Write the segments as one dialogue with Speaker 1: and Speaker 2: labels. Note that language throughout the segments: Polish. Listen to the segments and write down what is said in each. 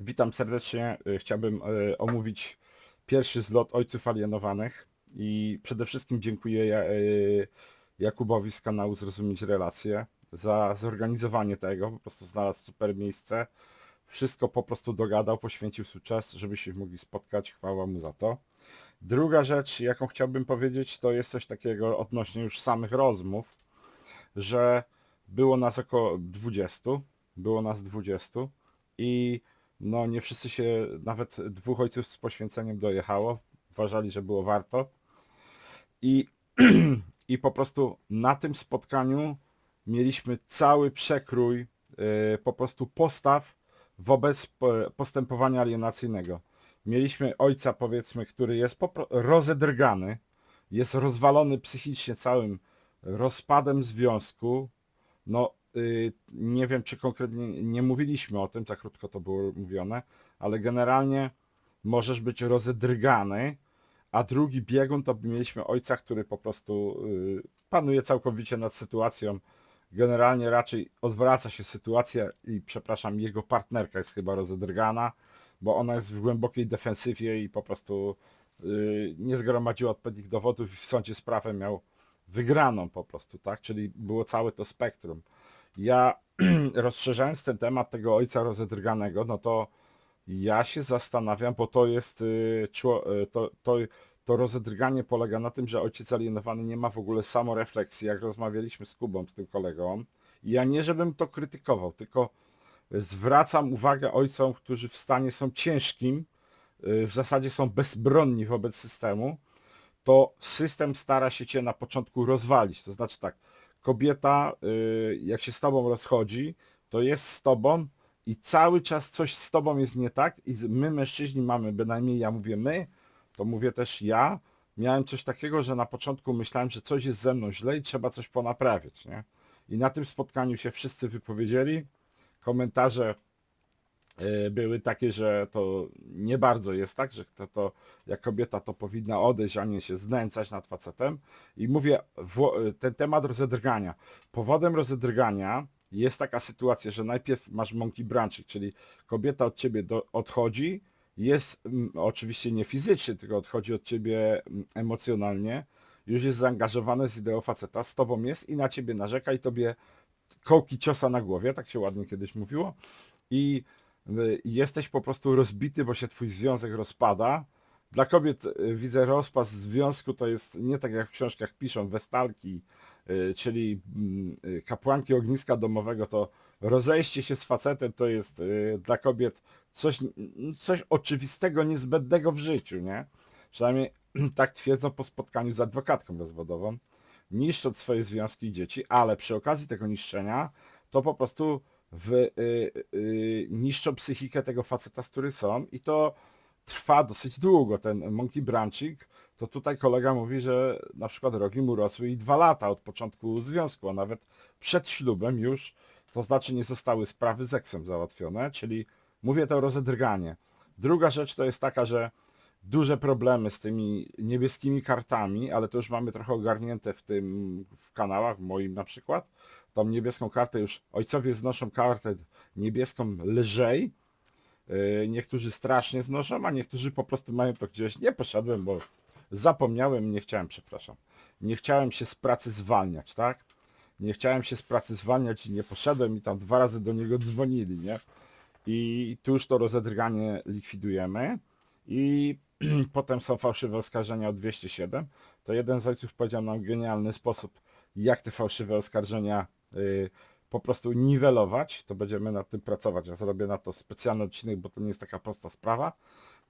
Speaker 1: Witam serdecznie. Y, Chciałbym y, omówić pierwszy zlot Ojców Alienowanych i przede wszystkim dziękuję y, Jakubowi z kanału Zrozumieć Relacje za zorganizowanie tego. Po prostu znalazł super miejsce. Wszystko po prostu dogadał, poświęcił swój czas, żeby się mogli spotkać. Chwała mu za to. Druga rzecz, jaką chciałbym powiedzieć, to jest coś takiego odnośnie już samych rozmów, że było nas około 20, było nas 20 i no nie wszyscy się, nawet dwóch ojców z poświęceniem dojechało, uważali, że było warto. I, i po prostu na tym spotkaniu mieliśmy cały przekrój y, po prostu postaw wobec po- postępowania alienacyjnego. Mieliśmy ojca, powiedzmy, który jest rozedrgany, jest rozwalony psychicznie całym rozpadem związku. No, nie wiem, czy konkretnie nie mówiliśmy o tym, za krótko to było mówione, ale generalnie możesz być rozedrgany, a drugi biegun to mieliśmy ojca, który po prostu y, panuje całkowicie nad sytuacją. Generalnie raczej odwraca się sytuacja i przepraszam, jego partnerka jest chyba rozedrgana, bo ona jest w głębokiej defensywie i po prostu y, nie zgromadziła odpowiednich dowodów i w sądzie z prawem miał wygraną po prostu, tak? Czyli było całe to spektrum. Ja rozszerzając ten temat tego ojca rozedrganego, no to ja się zastanawiam, bo to jest y, y, to, to, to rozedrganie polega na tym, że ojciec alienowany nie ma w ogóle samorefleksji, jak rozmawialiśmy z Kubą, z tym kolegą. I ja nie żebym to krytykował, tylko zwracam uwagę ojcom, którzy w stanie są ciężkim, y, w zasadzie są bezbronni wobec systemu, to system stara się cię na początku rozwalić. To znaczy tak, kobieta y, jak się z tobą rozchodzi, to jest z tobą i cały czas coś z tobą jest nie tak i my mężczyźni mamy, bynajmniej ja mówię my, to mówię też ja, miałem coś takiego, że na początku myślałem, że coś jest ze mną źle i trzeba coś ponaprawiać, nie? I na tym spotkaniu się wszyscy wypowiedzieli, komentarze były takie, że to nie bardzo jest tak, że to, to jak kobieta to powinna odejść, a nie się znęcać nad facetem. I mówię, wło- ten temat rozedrgania. Powodem rozedrgania jest taka sytuacja, że najpierw masz monkey branching, czyli kobieta od ciebie do, odchodzi, jest mm, oczywiście nie fizycznie, tylko odchodzi od ciebie emocjonalnie, już jest zaangażowane z ideą faceta, z tobą jest i na ciebie narzeka i tobie kołki ciosa na głowie, tak się ładnie kiedyś mówiło. I y, jesteś po prostu rozbity, bo się twój związek rozpada. Dla kobiet y, widzę rozpad związku to jest nie tak jak w książkach piszą, westalki, y, czyli mm, y, kapłanki ogniska domowego, to rozejście się z facetem to jest y, dla kobiet coś, coś oczywistego, niezbędnego w życiu, nie? Przynajmniej tak twierdzą po spotkaniu z adwokatką rozwodową niszcząc swoje związki i dzieci, ale przy okazji tego niszczenia to po prostu w, y, y, niszczą psychikę tego faceta, z który są i to trwa dosyć długo. Ten monkey branching, to tutaj kolega mówi, że na przykład rogi mu rosły i dwa lata od początku związku, a nawet przed ślubem już, to znaczy nie zostały sprawy z eksem załatwione, czyli mówię to rozedrganie. Druga rzecz to jest taka, że duże problemy z tymi niebieskimi kartami, ale to już mamy trochę ogarnięte w tym, w kanałach, w moim na przykład. Tą niebieską kartę już ojcowie znoszą kartę niebieską lżej. Yy, Niektórzy strasznie znoszą, a niektórzy po prostu mają to gdzieś. Nie poszedłem, bo zapomniałem, nie chciałem, przepraszam. Nie chciałem się z pracy zwalniać, tak? Nie chciałem się z pracy zwalniać i nie poszedłem i tam dwa razy do niego dzwonili, nie? I tu już to rozedrganie likwidujemy. I potem są fałszywe oskarżenia o 207. To jeden z ojców powiedział nam genialny sposób, jak te fałszywe oskarżenia y, po prostu niwelować. To będziemy nad tym pracować. Ja zrobię na to specjalny odcinek, bo to nie jest taka prosta sprawa.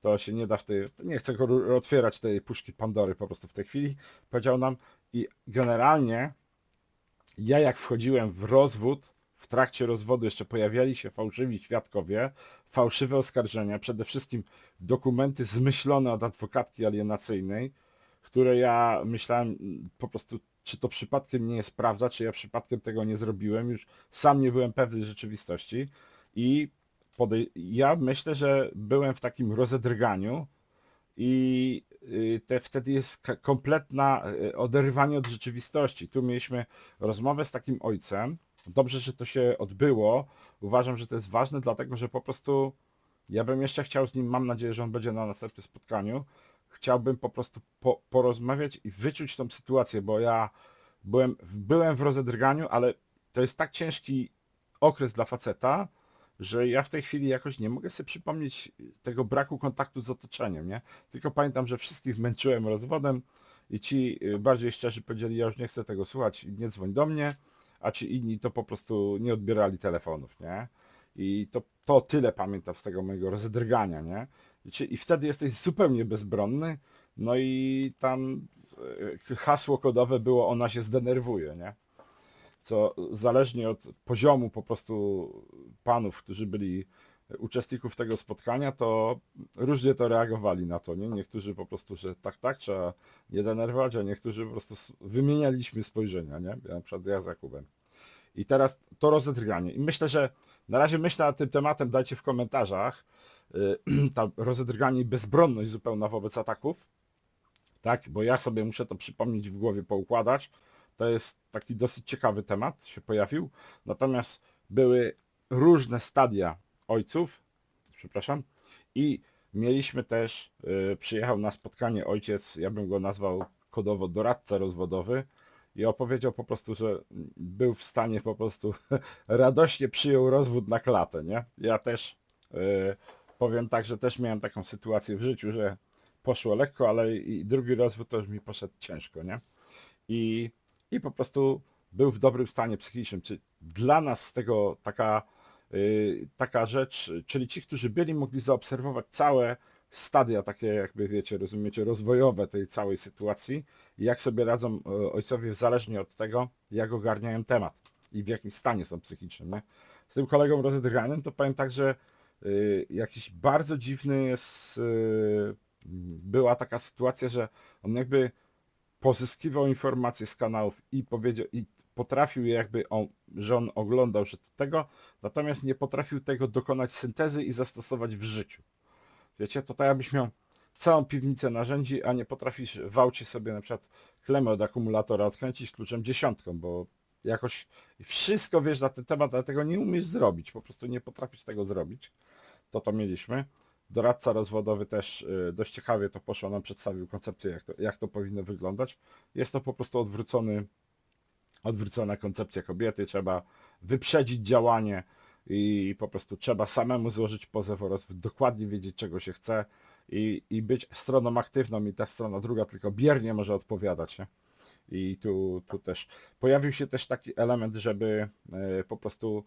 Speaker 1: To się nie da w tej... Nie chcę otwierać tej puszki Pandory po prostu w tej chwili. Powiedział nam i generalnie ja jak wchodziłem w rozwód, w trakcie rozwodu jeszcze pojawiali się fałszywi świadkowie, fałszywe oskarżenia, przede wszystkim dokumenty zmyślone od adwokatki alienacyjnej, które ja myślałem mm, po prostu, czy to przypadkiem nie jest prawda, czy ja przypadkiem tego nie zrobiłem, już sam nie byłem pewny rzeczywistości i ja myślę, że byłem w takim rozedrganiu i y, te, wtedy jest kompletna y, oderwanie od rzeczywistości. Tu mieliśmy rozmowę z takim ojcem. Dobrze, że to się odbyło. Uważam, że to jest ważne, dlatego że po prostu ja bym jeszcze chciał z nim, mam nadzieję, że on będzie na następnym spotkaniu, chciałbym po prostu po, porozmawiać i wyczuć tą sytuację, bo ja byłem, byłem w rozedrganiu, ale to jest tak ciężki okres dla faceta, że ja w tej chwili jakoś nie mogę sobie przypomnieć tego braku kontaktu z otoczeniem, nie? Tylko pamiętam, że wszystkich męczyłem rozwodem i ci y, bardziej szczerzy powiedzieli, ja już nie chcę tego słuchać, nie dzwoń do mnie, a ci inni to po prostu nie odbierali telefonów, nie? I to, to tyle pamiętam z tego mojego rozedrgania, nie? I, I wtedy jesteś zupełnie bezbronny, no i tam y, hasło kodowe było ona się zdenerwuje, nie? Co zależnie od poziomu po prostu panów, którzy byli uczestników tego spotkania, to różnie to reagowali na to, nie? Niektórzy po prostu, że tak, tak, trzeba nie denerwować, a niektórzy po prostu wymienialiśmy spojrzenia, nie? Ja, na przykład ja z Jakubem. I teraz to rozedrganie. I myślę, że na razie myślę nad tym tematem, dajcie w komentarzach, y, ta rozedrganie i bezbronność zupełna wobec ataków, tak, bo ja sobie muszę to przypomnieć w głowie, poukładać. To jest taki dosyć ciekawy temat, się pojawił. Natomiast były różne stadia ojców, przepraszam, i mieliśmy też, y, przyjechał na spotkanie ojciec, ja bym go nazwał kodowo doradca rozwodowy i opowiedział po prostu, że był w stanie po prostu radośnie przyjął rozwód na klatę, nie? Ja też y, powiem tak, że też miałem taką sytuację w życiu, że poszło lekko, ale i drugi rozwód to już mi poszedł ciężko, nie? I, i po prostu był w dobrym stanie psychicznym. Czy dla nas z tego taka, taka rzecz, czyli ci, którzy byli, mogli zaobserwować całe stadia takie jakby wiecie, rozumiecie, rozwojowe tej całej sytuacji jak sobie radzą e, ojcowie zależnie od tego, jak ogarniają temat i w jakim stanie są psychicznym. Nie? Z tym kolegą rozedrganym to powiem tak, że y, jakiś bardzo dziwny jest, y, była taka sytuacja, że on jakby pozyskiwał informacje z kanałów i powiedział i potrafił je jakby, on, że on oglądał, że to tego, natomiast nie potrafił tego dokonać syntezy i zastosować w życiu. Wiecie, to tak jakbyś miał całą piwnicę narzędzi, a nie potrafisz w aucie sobie na przykład klemę od akumulatora odkręcić kluczem dziesiątką, bo jakoś wszystko wiesz na ten temat, ale tego nie umiesz zrobić, po prostu nie potrafisz tego zrobić. To to mieliśmy. Doradca rozwodowy też y, dość ciekawie to poszło, nam przedstawił koncepcję, jak to, jak to powinno wyglądać. Jest to po prostu odwrócony, odwrócona koncepcja kobiety, trzeba wyprzedzić działanie i po prostu trzeba samemu złożyć pozew oraz dokładnie wiedzieć czego się chce i, i być stroną aktywną i ta strona druga tylko biernie może odpowiadać. Nie? I tu, tu też pojawił się też taki element, żeby e, po prostu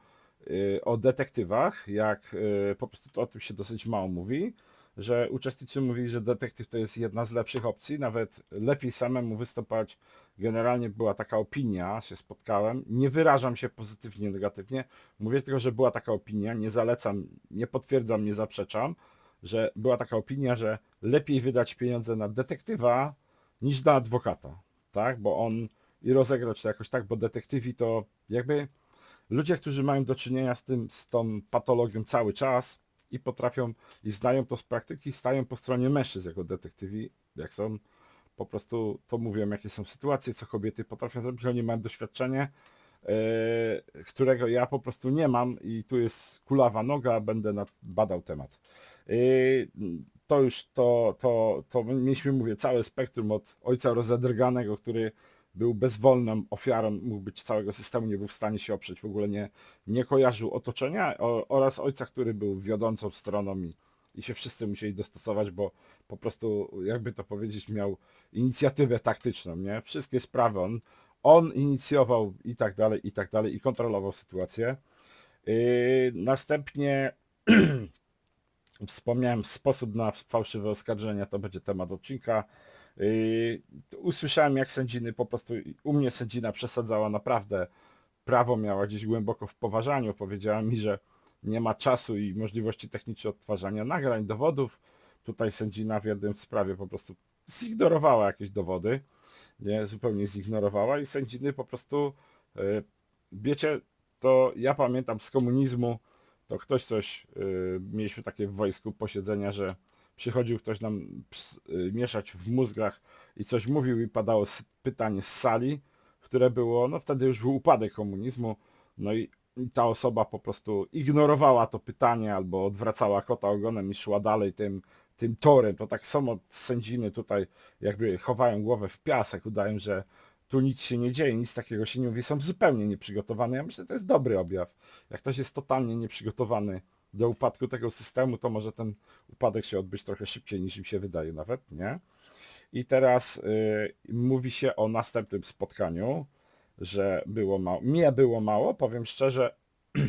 Speaker 1: e, o detektywach, jak e, po prostu to o tym się dosyć mało mówi, że uczestnicy mówili, że detektyw to jest jedna z lepszych opcji, nawet lepiej samemu występować. Generalnie była taka opinia, się spotkałem, nie wyrażam się pozytywnie, negatywnie, mówię tylko, że była taka opinia, nie zalecam, nie potwierdzam, nie zaprzeczam, że była taka opinia, że lepiej wydać pieniądze na detektywa niż na adwokata, tak, bo on i rozegrać to jakoś tak, bo detektywi to jakby ludzie, którzy mają do czynienia z tym, z tą patologią cały czas i potrafią i znają to z praktyki, stają po stronie mężczyzn jako detektywi, jak są po prostu, to mówią jakie są sytuacje, co kobiety potrafią zrobić, że oni mają doświadczenie, e, którego ja po prostu nie mam i tu jest kulawa noga, będę nad, badał temat. E, to już to, to, to mieliśmy, mówię, całe spektrum od ojca rozedrganego, który był bezwolną ofiarą, mógł być całego systemu, nie był w stanie się oprzeć, w ogóle nie, nie kojarzył otoczenia o, oraz ojca, który był wiodącą stroną i, i się wszyscy musieli dostosować, bo po prostu, jakby to powiedzieć, miał inicjatywę taktyczną, nie? Wszystkie sprawy on, on inicjował i tak dalej, i tak dalej, i kontrolował sytuację. Yy, następnie wspomniałem sposób na fałszywe oskarżenia, to będzie temat odcinka. Yy, usłyszałem jak sędziny po prostu, u mnie sędzina przesadzała naprawdę, prawo miała gdzieś głęboko w poważaniu, powiedziała mi, że nie ma czasu i możliwości technicznej odtwarzania nagrań, dowodów. Tutaj sędzina w jednym sprawie po prostu zignorowała jakieś dowody, nie, zupełnie zignorowała i sędziny po prostu, yy, wiecie, to ja pamiętam z komunizmu, to ktoś coś, yy, mieliśmy takie w wojsku posiedzenia, że przychodził ktoś nam ps, y, mieszać w mózgach i coś mówił i padało s- pytanie z sali, które było, no wtedy już był upadek komunizmu, no i i ta osoba po prostu ignorowała to pytanie albo odwracała kota ogonem i szła dalej tym, tym torem. To tak samo sędziny tutaj jakby chowają głowę w piasek, udają, że tu nic się nie dzieje, nic takiego się nie mówi, są zupełnie nieprzygotowane. Ja myślę, że to jest dobry objaw. Jak ktoś jest totalnie nieprzygotowany do upadku tego systemu, to może ten upadek się odbyć trochę szybciej niż im się wydaje nawet, nie? I teraz y, mówi się o następnym spotkaniu, że było mało. Mnie było mało, powiem szczerze.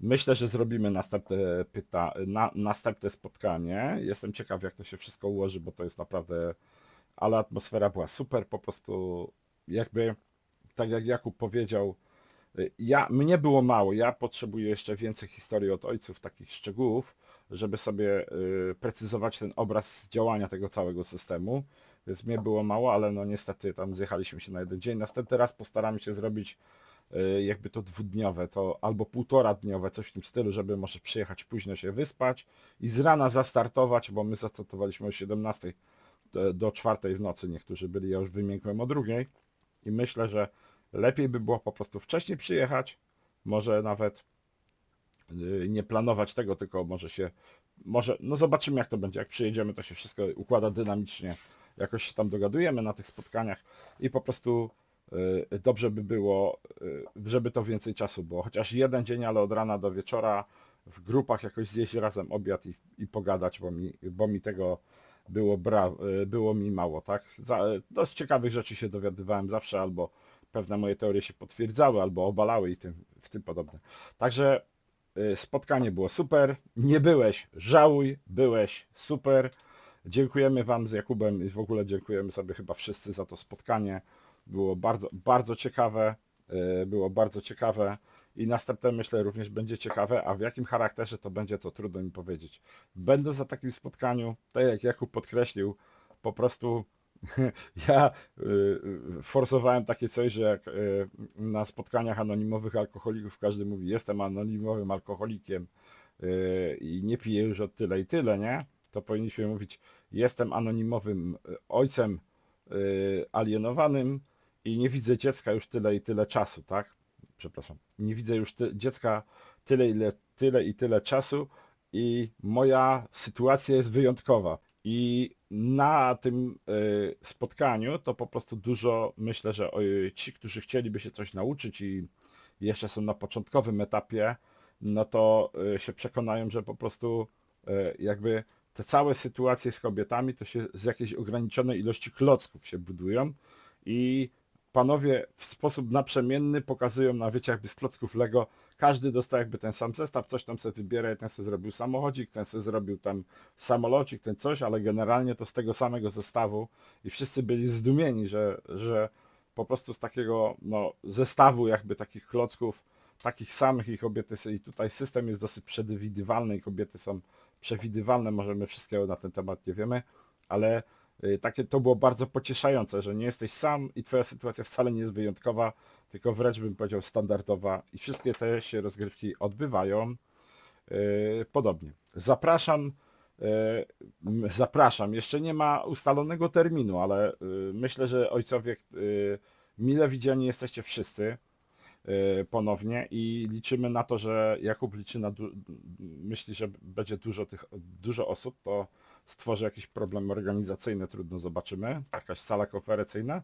Speaker 1: Myślę, że zrobimy następne, pyta, na, następne spotkanie. Jestem ciekaw, jak to się wszystko ułoży, bo to jest naprawdę... Ale atmosfera była super, po prostu jakby, tak jak Jakub powiedział, ja, mnie było mało, ja potrzebuję jeszcze więcej historii od ojców, takich szczegółów, żeby sobie y, precyzować ten obraz działania tego całego systemu. Więc mnie było mało, ale no niestety tam zjechaliśmy się na jeden dzień. Następny raz postaramy się zrobić y, jakby to dwudniowe, to albo półtora dniowe, coś w tym stylu, żeby może przyjechać późno się wyspać i z rana zastartować, bo my zastartowaliśmy o 17 do, do 4 w nocy, niektórzy byli, ja już wymiękłem o drugiej i myślę, że lepiej by było po prostu wcześniej przyjechać, może nawet y, nie planować tego, tylko może się, może, no zobaczymy jak to będzie, jak przyjedziemy to się wszystko układa dynamicznie, jakoś się tam dogadujemy na tych spotkaniach i po prostu y, dobrze by było, y, żeby to więcej czasu było, chociaż jeden dzień, ale od rana do wieczora w grupach jakoś zjeść razem obiad i, i pogadać, bo mi, bo mi tego było, bra, było mi mało, tak? Za, dość ciekawych rzeczy się dowiadywałem zawsze, albo pewne moje teorie się potwierdzały, albo obalały i tym, w tym podobne. Także y, spotkanie było super, nie byłeś, żałuj, byłeś super. Dziękujemy Wam z Jakubem i w ogóle dziękujemy sobie chyba wszyscy za to spotkanie. Było bardzo, bardzo ciekawe, y, było bardzo ciekawe i następne myślę również będzie ciekawe, a w jakim charakterze to będzie, to trudno mi powiedzieć. Będąc na takim spotkaniu, tak jak Jakub podkreślił, po prostu ja y, forsowałem takie coś, że jak y, na spotkaniach anonimowych alkoholików każdy mówi, jestem anonimowym alkoholikiem y, i nie piję już od tyle i tyle, nie? To powinniśmy mówić, jestem anonimowym y, ojcem y, alienowanym i nie widzę dziecka już tyle i tyle czasu, tak? Przepraszam. Nie widzę już ty, dziecka tyle, ile, tyle i tyle czasu i moja sytuacja jest wyjątkowa. I na tym y, spotkaniu to po prostu dużo, myślę, że ci, którzy chcieliby się coś nauczyć i jeszcze są na początkowym etapie, no to y, się przekonają, że po prostu y, jakby te całe sytuacje z kobietami to się z jakiejś ograniczonej ilości klocków się budują i panowie w sposób naprzemienny pokazują na wiecie jakby z klocków Lego, każdy dostał jakby ten sam zestaw, coś tam sobie wybiera, ten sobie zrobił samochodzik, ten sobie zrobił tam samolocik, ten coś, ale generalnie to z tego samego zestawu. I wszyscy byli zdumieni, że, że po prostu z takiego no, zestawu jakby takich klocków, takich samych i kobiety, i tutaj system jest dosyć przewidywalny i kobiety są przewidywalne, może my wszystkiego na ten temat nie wiemy, ale takie to było bardzo pocieszające, że nie jesteś sam i twoja sytuacja wcale nie jest wyjątkowa, tylko wręcz bym powiedział standardowa i wszystkie te się rozgrywki odbywają y, podobnie. Zapraszam, y, zapraszam, jeszcze nie ma ustalonego terminu, ale y, myślę, że ojcowie y, mile widziani jesteście wszyscy y, ponownie i liczymy na to, że Jakub liczy na, myśli, że będzie dużo tych, dużo osób, to stworzy jakieś problemy organizacyjne, trudno zobaczymy, jakaś sala konferencyjna.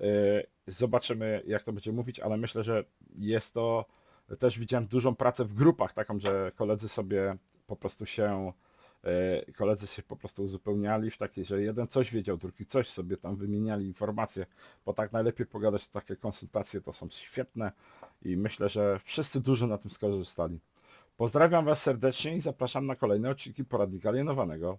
Speaker 1: Y, Zobaczymy jak to będzie mówić, ale myślę, że jest to, też widziałem dużą pracę w grupach, taką, że koledzy sobie po prostu się, y, koledzy się po prostu uzupełniali w takiej, że jeden coś wiedział, drugi coś sobie tam wymieniali informacje, bo tak najlepiej pogadać, takie konsultacje to są świetne i myślę, że wszyscy dużo na tym skorzystali. Pozdrawiam Was serdecznie i zapraszam na kolejne odcinki Poradnika Alienowanego.